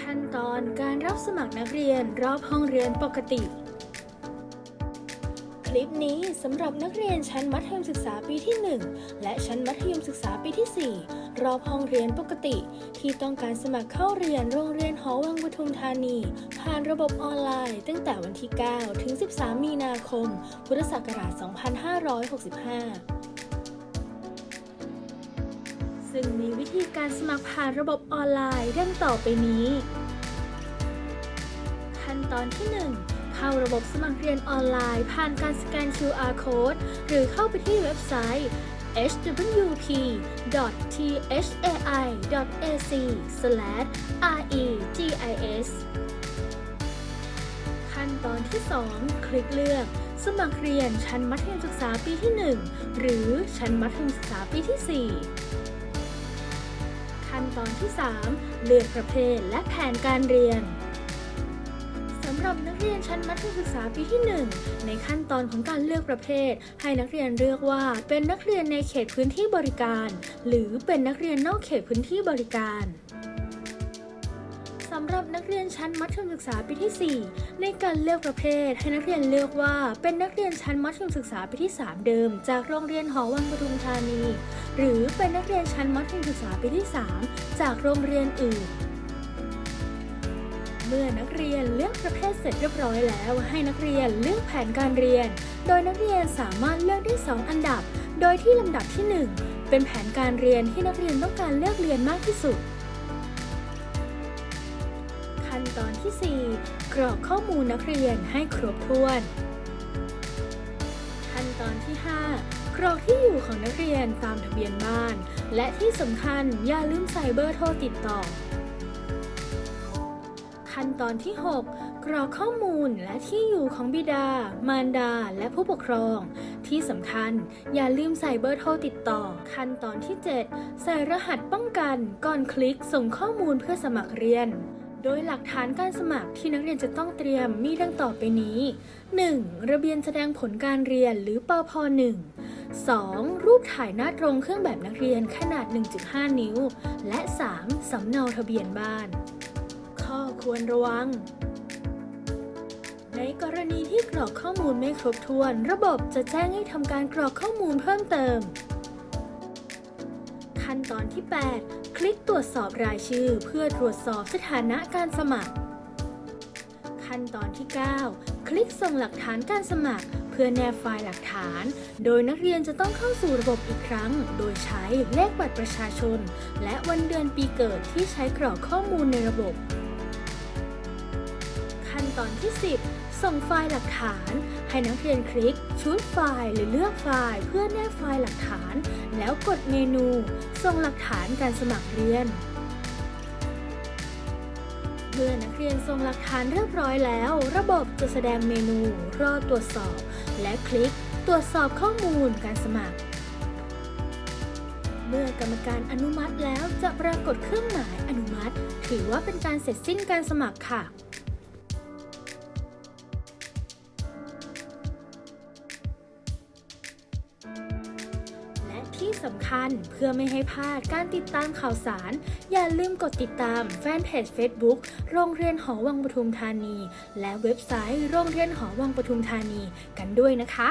ขั้นตอนการรับสมัครนักเรียนรอบห้องเรียนปกติ คลิปนี้สำหรับนักเรียนชั้นมัธยมศึกษาปีที่ 1 และชั้นมัธยมศึกษาปีที่ 4 รอบห้องเรียนปกติ ที่ต้องการสมัครเข้าเรียนโรงเรียนหอวังปทุมธานี ผ่านระบบออนไลน์ ตั้งแต่วันที่ 9 ถึง 13 มีนาคม พุทธศักราช 2565 ซึ่งมีวิธีการสมัครผ่านระบบออนไลน์ดังต่อไปนี้ ขั้นตอนที่ 1 เข้าระบบสมัครเรียนออนไลน์ผ่านการสแกน QR code หรือเข้าไปที่เว็บไซต์ hwp.thai.ac/regis ขั้นตอนที่ 2 คลิกเลือก สมัครเรียนชั้นมัธยมศึกษาปีที่ 1 หรือชั้นมัธยมศึกษาปีที่ 4 ขั้นตอนที่ 3 เลือกประเภทและแผนการเรียนสำหรับนักเรียนชั้นมัธยมศึกษาปีที่ 1 ในขั้นตอนของการเลือกประเภท ให้นักเรียนเลือกว่าเป็นนักเรียนในเขตพื้นที่บริการ หรือเป็นนักเรียนนอกเขตพื้นที่บริการำหรับนักเรียนชั้นมัธยมศึกษาปีที่ 4 ในการเลือกประเภท ให้นักเรียนเลือกว่าเป็นนักเรียนชั้นมัธยมศึกษาปีที่ 3 เดิม จากโรงเรียนหอวังปทุมธานี หรือเป็นนักเรียนชั้นมัธยมศึกษาปีที่ 3 จากโรงเรียนอื่น เมื่อนักเรียนเลือกประเภทเสร็จเรียบร้อยแล้ว ให้นักเรียนเลือกแผนการเรียน โดยนักเรียนสามารถเลือกได้ 2 อันดับ โดยที่ลำดับที่ 1 เป็นแผนการเรียนที่นักเรียนต้องการเลือกเรียนมากที่สุด ขั้นตอนที่ 4 กรอกข้อมูลนักเรียนให้ครบถ้วน ขั้นตอนที่ 5 กรอกที่อยู่ของนักเรียนตามทะเบียนบ้าน และที่สำคัญอย่าลืมใส่เบอร์โทรติดต่อ ขั้นตอนที่ 6 กรอกข้อมูลและที่อยู่ของบิดา มารดา และผู้ปกครอง ที่สำคัญอย่าลืมใส่เบอร์โทรติดต่อ ขั้นตอนที่ 7 ใส่รหัสป้องกันก่อนคลิกส่งข้อมูลเพื่อสมัครเรียน โดยหลักฐานการสมัครที่นักเรียนจะต้องเตรียมมีดังต่อไปนี้ 1. ระเบียนแสดงผลการเรียนหรือปพ1 2. รูปถ่ายหน้าตรงเครื่องแบบนักเรียนขนาด 1.5 นิ้ว และ 3. สำเนาทะเบียนบ้าน ข้อควรระวัง ในกรณีที่กรอกข้อมูลไม่ครบถ้วน ระบบจะแจ้งให้ทำการกรอกข้อมูลเพิ่มเติม ขั้นตอนที่ 8 ลิกตรวจสอบรายชื่อเพื่อตรวจสอบสถานะการสมัคร ขั้นตอนที่ 9 คลิกส่งหลักฐานการสมัคร เพื่อแนบไฟล์หลักฐาน โดยนักเรียนจะต้องเข้าสู่ระบบอีกครั้ง โดยใช้เลขบัตรประชาชน และวันเดือนปีเกิดที่ใช้กรอกข้อมูลในระบบ ขั้นตอนที่ 10 ส่งไฟล์หลักฐาน ให้นักเรียนคลิก ชุดไฟล์หรือเลือกไฟล์เพื่อแนบไฟล์หลักฐาน แล้วกดเมนู ส่งหลักฐานการสมัครเรียน เมื่อนักเรียนส่งหลักฐานเรียบร้อยแล้ว ระบบจะแสดงเมนูรอตรวจสอบ และคลิก ตรวจสอบข้อมูลการสมัครเมื่อกรรมการอนุมัติแล้วจะปรากฏเครื่องหมายอนุมัติ ถือว่าเป็นการเสร็จสิ้นการสมัครค่ะ และที่สำคัญเพื่อไม่ให้พลาดการติดตามข่าวสาร อย่าลืมกดติดตามแฟนเพจ Facebook โรงเรียนหอวังปทุมธานี และเว็บไซต์โรงเรียนหอวังปทุมธานีกันด้วยนะคะ